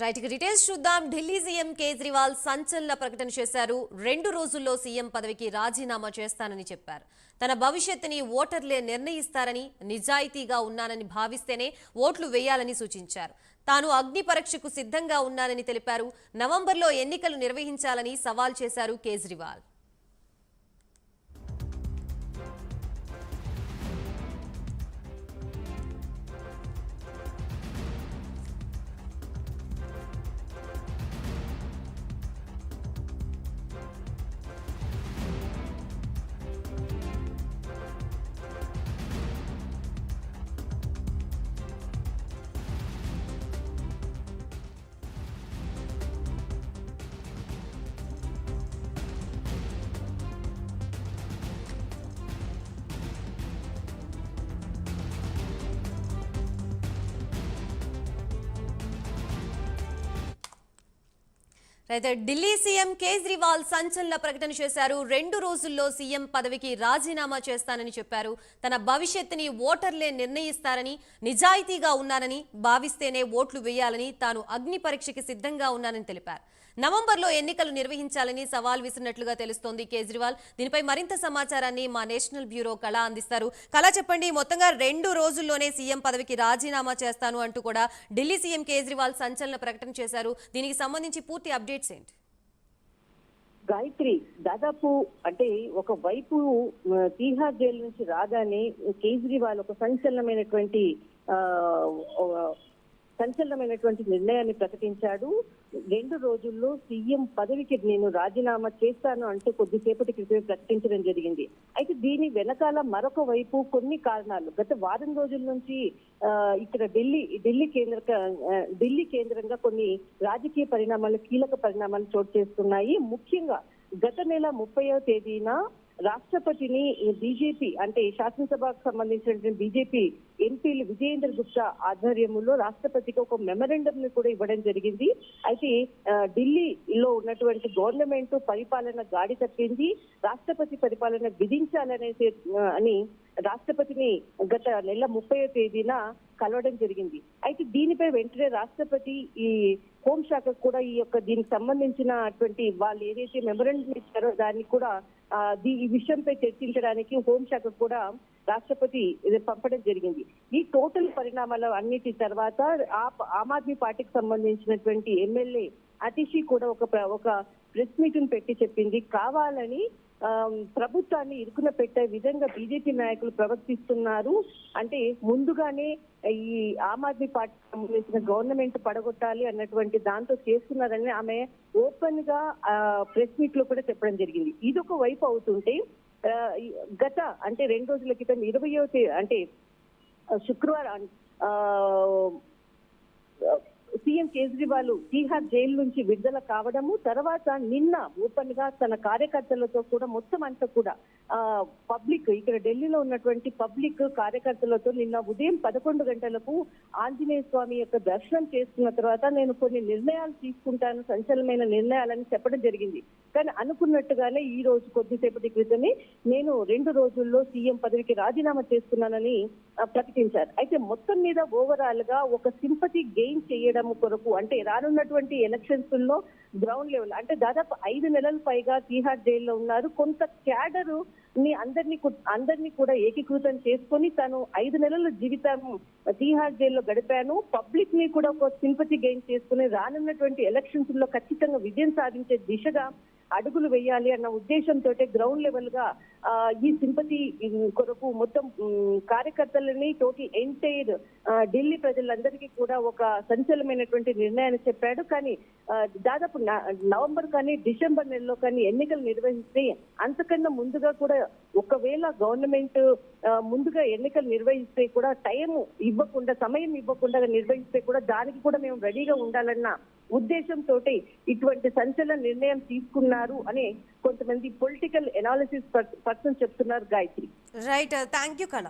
Right details చూద్దాం. Delhi CM Kejriwal సంచలన ప్రకటన చేశారు. రెండు రోజుల్లో సీఎం పదవికి రాజీనామా చేస్తానని చెప్పారు. తన భవిష్యత్తుని ఓటర్లే నిర్ణయిస్తారని నిజాయితీగా ఉన్నానని భావిస్తేనే ఓట్లు వేయాలని సూచించారు. తాను అగ్ని పరీక్షకు సిద్ధంగా ఉన్నానని తెలిపారు. నవంబర్లో ఎన్నికలు నిర్వహించాలని సవాల్ చేశారు కేజ్రీవాల్. అయితే ఢిల్లీ సీఎం కేజ్రీవాల్ సంచలన ప్రకటన చేశారు. రెండు రోజుల్లో సీఎం పదవికి రాజీనామా చేస్తానని చెప్పారు. తన భవిష్యత్తుని ఓటర్లే నిర్ణయిస్తారని నిజాయితీగా ఉన్నానని భావిస్తేనే ఓట్లు వేయాలని తాను అగ్ని పరీక్షకి సిద్ధంగా ఉన్నానని తెలిపారు. నవంబర్లో ఎన్నికలు నిర్వహించాలని సవాల్ విసిరినట్లుగా తెలుస్తోంది కేజ్రీవాల్. దీనిపై మరింత సమాచారాన్ని మా నేషనల్ బ్యూరో కళ అందిస్తారు. కళ చెప్పండి మొత్తంగా రెండు రోజుల్లోనే సీఎం పదవికి రాజీనామా చేస్తాను అంటూ కూడా ఢిల్లీ సీఎం కేజ్రీవాల్ సంచలన ప్రకటన చేశారు. దీనికి సంబంధించి పూర్తి అప్డేట్స్ ఏంటి? గాయత్రి దాదాపు అంటే ఒక వైపు తీహార్ జైలు నుంచి రాగానే కేజ్రీవాల్ ఒక సంచలనమైనటువంటి సంచలనమైనటువంటి నిర్ణయాన్ని ప్రకటించాడు. రెండు రోజుల్లో సీఎం పదవికి నేను రాజీనామా చేస్తాను అంటూ కొద్దిసేపటి క్రితమే ప్రకటించడం జరిగింది. అయితే దీని వెనకాల మరొక వైపు కొన్ని కారణాలు. గత వారం రోజుల నుంచి ఇక్కడ ఢిల్లీ ఢిల్లీ కేంద్ర ఢిల్లీ కేంద్రంగా కొన్ని రాజకీయ పరిణామాలు కీలక పరిణామాలు చోటు చేస్తున్నాయి ముఖ్యంగా గత నెల ముప్పై తేదీన రాష్ట్రపతిని బీజేపీ అంటే శాసనసభకు సంబంధించినటువంటి బీజేపీ ఎంపీలు విజయేంద్ర గుప్తా ఆధ్వర్యంలో రాష్ట్రపతికి ఒక మెమరాండం ని కూడా ఇవ్వడం జరిగింది. అయితే ఢిల్లీలో ఉన్నటువంటి గవర్నమెంట్ పరిపాలన గాడి తప్పింది. రాష్ట్రపతి పరిపాలన విధించాలనేసి అని రాష్ట్రపతిని గత నెల ముప్పై తేదీన కలవడం జరిగింది. అయితే దీనిపై వెంటనే రాష్ట్రపతి ఈ హోంశాఖ కూడా ఈ యొక్క దీనికి సంబంధించినటువంటి వాళ్ళు ఏదైతే మెమరెండం ఇచ్చారో దాన్ని కూడా దీ- ఈ విషయంపై చర్చించడానికి హోంశాఖ కూడా రాష్ట్రపతి ఇది పంపడం జరిగింది. ఈ టోటల్ పరిణామాల అన్నిటి తర్వాత ఆ- ఆమ్ ఆద్మీ పార్టీకి సంబంధించినటువంటి ఎమ్మెల్యే అతిషి కూడా ఒక ప్ర- ఒక ప్రెస్ మీటింగ్ పెట్టి చెప్పింది. కావాలని ఆ, ప్రభుత్వాన్ని ఇరుకున పెట్టే విధంగా బీజేపీ నాయకులు ప్రవర్తిస్తున్నారు. అంటే ముందుగానే ఈ ఆమ్ ఆద్మీ పార్టీ సంబంధించిన గవర్నమెంట్ పడగొట్టాలి అన్నటువంటి దాంతో చేస్తున్నారని ఆమె ఓపెన్గా ప్రెస్ మీట్లో కూడా చెప్పడం జరిగింది. ఇది ఒక వైపు అవుతుంటే గత అంటే రెండు రోజుల క్రితం ఇరవయో అంటే శుక్రవారం సీఎం కేజ్రీవాల్ తీహార్ జైలు నుంచి విడుదల కావడము తర్వాత నిన్న ఓపెన్గా తన కార్యకర్తలతో కూడా మొత్తం అంతా కూడా పబ్లిక్ ఇక్కడ ఢిల్లీలో ఉన్నటువంటి పబ్లిక్ కార్యకర్తలతో నిన్న ఉదయం పదకొండు గంటలకు ఆంజనేయ స్వామి యొక్క దర్శనం చేసుకున్న తర్వాత నేను కొన్ని నిర్ణయాలు తీసుకుంటాను సంచలనమైన నిర్ణయాలని చెప్పడం జరిగింది. కానీ అనుకున్నట్టుగానే ఈ రోజు కొద్దిసేపటి క్రితమే నేను రెండు రోజుల్లో సీఎం పదవికి రాజీనామా చేస్తున్నానని ప్రకటించారు. అయితే మొత్తం మీద ఓవరాల్గా ఒక సింపతి గెయిన్ చేయడం కొరకు అంటే రానున్నటువంటి ఎలక్షన్స్లో గ్రౌండ్ లెవెల్ అంటే దాదాపు ఐదు నెలల పైగా తీహార్ జైల్లో ఉన్నారు. కొంత క్యాడర్ని అందరినీ అందరినీ కూడా ఏకీకృతం చేసుకొని తను ఐదు నెలల జీవితం తీహార్ జైల్లో గడిపాను. పబ్లిక్ని కూడా ఒక సింపతి గెయిన్ చేసుకుని రానున్నటువంటి ఎలక్షన్స్లో ఖచ్చితంగా విజయం సాధించే దిశగా అడుగులు వేయాలి అన్న ఉద్దేశంతో గ్రౌండ్ లెవెల్గా ఈ సింపతి కొరకు మొత్తం కార్యకర్తలని టోటల్ ఎంటైర్ ఢిల్లీ ప్రజలందరికీ కూడా ఒక సంచలనమైనటువంటి నిర్ణయాన్ని చెప్పాడు. కానీ దాదాపు న- నవంబర్ కానీ డిసెంబర్ నెలలో కానీ ఎన్నికలు నిర్వహిస్తే అంతకన్నా ముందుగా కూడా ఒకవేళ గవర్నమెంట్ ముందుగా ఎన్నికలు నిర్వహిస్తే కూడా టైం ఇవ్వకుండా సమయం ఇవ్వకుండా నిర్వహిస్తే కూడా దానికి కూడా మేము రెడీగా ఉండాలన్న ఉద్దేశంతో ఇటువంటి సంచలన నిర్ణయం తీసుకున్నారు అని కొంతమంది పొలిటికల్ ఎనాలిసిస్ పర్సన్ చెప్తున్నారు గాయత్రి. రైట్ థ్యాంక్ యూ కళ